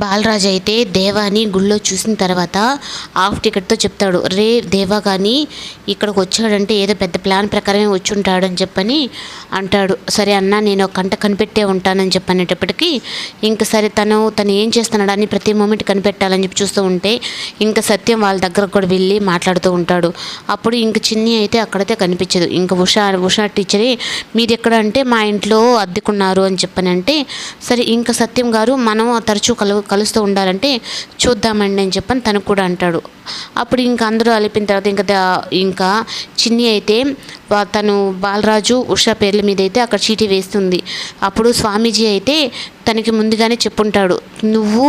బాలరాజు అయితే దేవాని గుళ్ళో చూసిన తర్వాత హాఫ్ టికెట్తో చెప్తాడు రే దేవా కానీ ఇక్కడికి వచ్చాడంటే ఏదో పెద్ద ప్లాన్ ప్రకారమే వచ్చి ఉంటాడు అని చెప్పని అంటాడు. సరే అన్న నేను ఒక కంట కనిపెట్టే ఉంటానని చెప్పనేటప్పటికీ ఇంకా సరే తను తను ఏం చేస్తున్నాడు అని ప్రతి మూమెంట్ కనిపెట్టాలని చెప్పి చూస్తూ ఉంటే ఇంకా సత్యం వాళ్ళ దగ్గర కూడా వెళ్ళి మాట్లాడుతూ ఉంటాడు. అప్పుడు ఇంక చిన్ని అయితే అక్కడైతే కనిపించదు. ఇంకా ఉషా ఉషా టీచరే మీరు ఎక్కడ అంటే మా ఇంట్లో అద్దెకున్నారు అని చెప్పని అంటే సరే ఇంకా సత్యం గారు మనం తరచూ కలు కలుస్తూ ఉండాలంటే చూద్దామండి అని చెప్పని తను కూడా అంటాడు. అప్పుడు ఇంకా అందరూ అలిపిన తర్వాత ఇంకా ఇంకా చిన్ని అయితే తను బాలరాజు ఉషా పేర్ల మీద అయితే అక్కడ చీటీ వేస్తుంది. అప్పుడు స్వామీజీ అయితే తనకి ముందుగానే చెప్పుంటాడు నువ్వు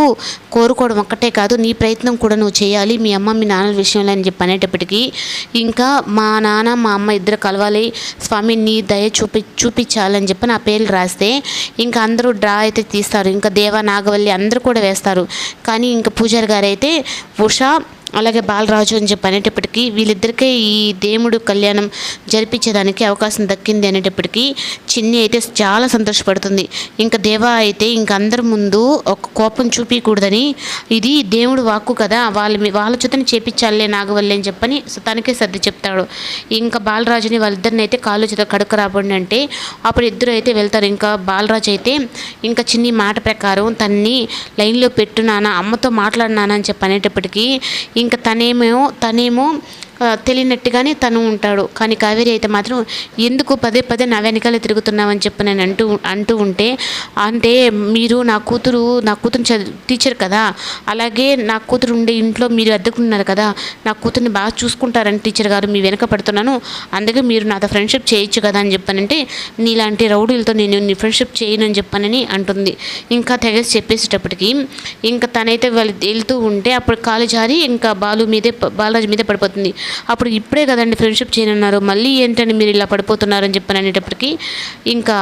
కోరుకోవడం ఒక్కటే కాదు నీ ప్రయత్నం కూడా నువ్వు చేయాలి మీ అమ్మ మీ నాన్నల విషయంలో అని చెప్పి అనేటప్పటికీ ఇంకా మా నాన్న మా అమ్మ ఇద్దరు కలవాలి స్వామి నీ దయ చూపి చూపించాలని చెప్పి నా పేర్లు రాస్తే ఇంకా అందరూ డ్రా అయితే తీస్తారు. ఇంకా దేవ నాగవల్లి అందరూ కూడా వేస్తారు. కానీ ఇంకా పూజారి గారు అయితే ఉషా అలాగే బాలరాజు అని చెప్పి అనేటప్పటికీ వీళ్ళిద్దరికే ఈ దేవుడు కళ్యాణం జరిపించేదానికి అవకాశం దక్కింది అనేటప్పటికీ చిన్ని అయితే చాలా సంతోషపడుతుంది. ఇంకా దేవా అయితే ఇంక అందరి ముందు ఒక కోపం చూపించకూడదని ఇది దేవుడు వాక్కు కదా వాళ్ళ మీ- వాళ్ళ చేతని చేపించాలే నాగవల్లి అని చెప్పని తనకే సర్ది చెప్తాడు. ఇంకా బాలరాజుని వాళ్ళిద్దరిని అయితే కాళ్ళు చేత కడుక రాబడి అంటే అప్పుడు ఇద్దరు అయితే వెళ్తారు. ఇంకా బాలరాజు అయితే ఇంకా చిన్ని మాట ప్రకారం తన్ని లైన్లో పెట్టు నాన్న అమ్మతో మాట్లాడినానా అని చెప్పి అనేటప్పటికీ ఇంకా తనేమో తనేమో తెలియనట్టుగానే తను ఉంటాడు. కానీ కావేరి అయితే మాత్రం ఎందుకు పదే పదే నా వెనకాలే తిరుగుతున్నావని చెప్పి నేను అంటూ అంటూ ఉంటే అంటే మీరు నా కూతురు నా కూతురు టీచర్ కదా అలాగే నా కూతురు ఉండే ఇంట్లో మీరు అద్దెకున్నారు కదా నా కూతుర్ని బాగా చూసుకుంటారని టీచర్ గారు మీ వెనక పడుతున్నాను అందుకే మీరు నాతో ఫ్రెండ్షిప్ చేయొచ్చు కదా అని చెప్పానంటే నీలాంటి రౌడీలతో నేను నీ ఫ్రెండ్షిప్ చేయను అని చెప్పానని అంటుంది. ఇంకా తెగేసి చెప్పేసేటప్పటికి ఇంకా తనైతే వాళ్ళు వెళ్తూ ఉంటే అప్పుడు కాలు జారి ఇంకా బాలు మీదే బాలరాజు మీదే పడిపోతుంది. అప్పుడు ఇప్పుడే కదండి ఫ్రెండ్షిప్ చేయనున్నారు. మళ్ళీ ఏంటండి మీరు ఇలా పడిపోతున్నారని చెప్పని అనేటప్పటికీ ఇంకా